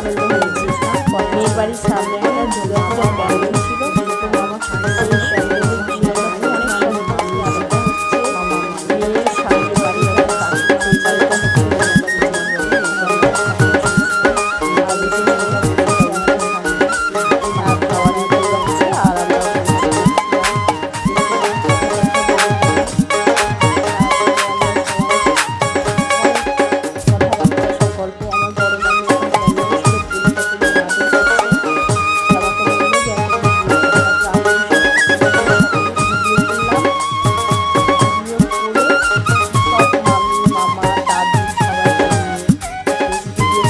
আনন্দ হয়েছে পরের বাড়ির সামনে একটা দুর্গা পুজোর